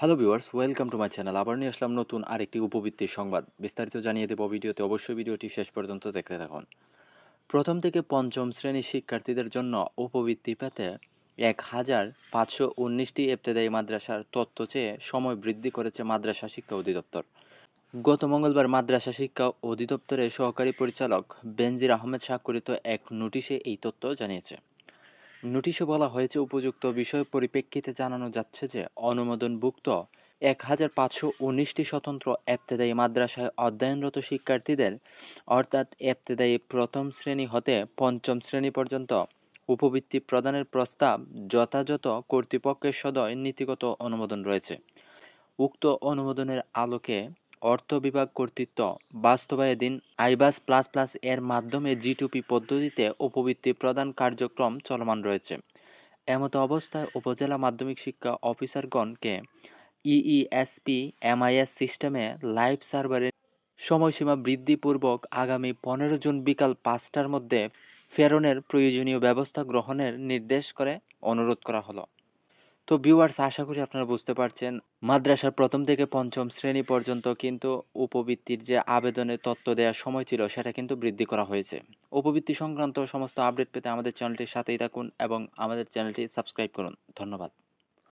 Hello viewers welcome to my channel আবার নিয়ে আসলাম নতুন আরেকটি উপবৃত্তির সংবাদ। বিস্তারিত জানিয়ে দেব ভিডিওতে অবশ্যই ভিডিওটি শেষ পর্যন্ত দেখতে থাকুন। প্রথম থেকে পঞ্চম শ্রেণির শিক্ষার্থীদের জন্য উপবৃত্তি পেতে এক হাজার পাঁচশো উনিশটি এবতেদায়ী মাদ্রাসার তথ্য চেয়ে সময় বৃদ্ধি করেছে মাদ্রাসা শিক্ষা অধিদপ্তর। গত মঙ্গলবার মাদ্রাসা শিক্ষা অধিদপ্তরের সহকারী পরিচালক বেনজির আহমেদ স্বাক্ষরিত এক নোটিশে এই তথ্য জানিয়েছে। নোটিশে বলা হয়েছে, উপযুক্ত বিষয় পরিপ্রেক্ষিতে জানানো যাচ্ছে যে, অনুমোদনভুক্ত এক হাজার পাঁচশো উনিশটি স্বতন্ত্র এবতেদায়ী মাদ্রাসায় অধ্যয়নরত শিক্ষার্থীদের, অর্থাৎ এবতেদায়ী প্রথম শ্রেণি হতে পঞ্চম শ্রেণি পর্যন্ত উপবৃত্তি প্রদানের প্রস্তাব যথাযথ কর্তৃপক্ষের সদয় নীতিগত অনুমোদন রয়েছে। উক্ত অনুমোদনের আলোকে অর্থ বিভাগ কর্তৃত্ব বাস্তবায়নাধীন আইবাস প্লাস প্লাস এর মাধ্যমে জিটুপি পদ্ধতিতে উপবৃত্তি প্রদান কার্যক্রম চলমান রয়েছে। এমতো অবস্থায় উপজেলা মাধ্যমিক শিক্ষা অফিসারগণকে ইইএসপি এমআইএস সিস্টেমে লাইভ সার্ভারের সময়সীমা বৃদ্ধিপূর্বক আগামী পনেরো জুন বিকাল পাঁচটার মধ্যে ফেরনের প্রয়োজনীয় ব্যবস্থা গ্রহণের নির্দেশ করে অনুরোধ করা হলো। তো ভিউয়ার্স আশা করি আপনারা বুঝতে পারছেন, মাদ্রাসার প্রথম থেকে পঞ্চম শ্রেণি পর্যন্ত কিন্তু উপবৃত্তির যে আবেদনের তত্ত্ব দেওয়ার সময় ছিল, সেটা কিন্তু বৃদ্ধি করা হয়েছে। উপবৃত্তি সংক্রান্ত সমস্ত আপডেট পেতে আমাদের চ্যানেলটির সাথেই থাকুন এবং আমাদের চ্যানেলটি সাবস্ক্রাইব করুন। ধন্যবাদ।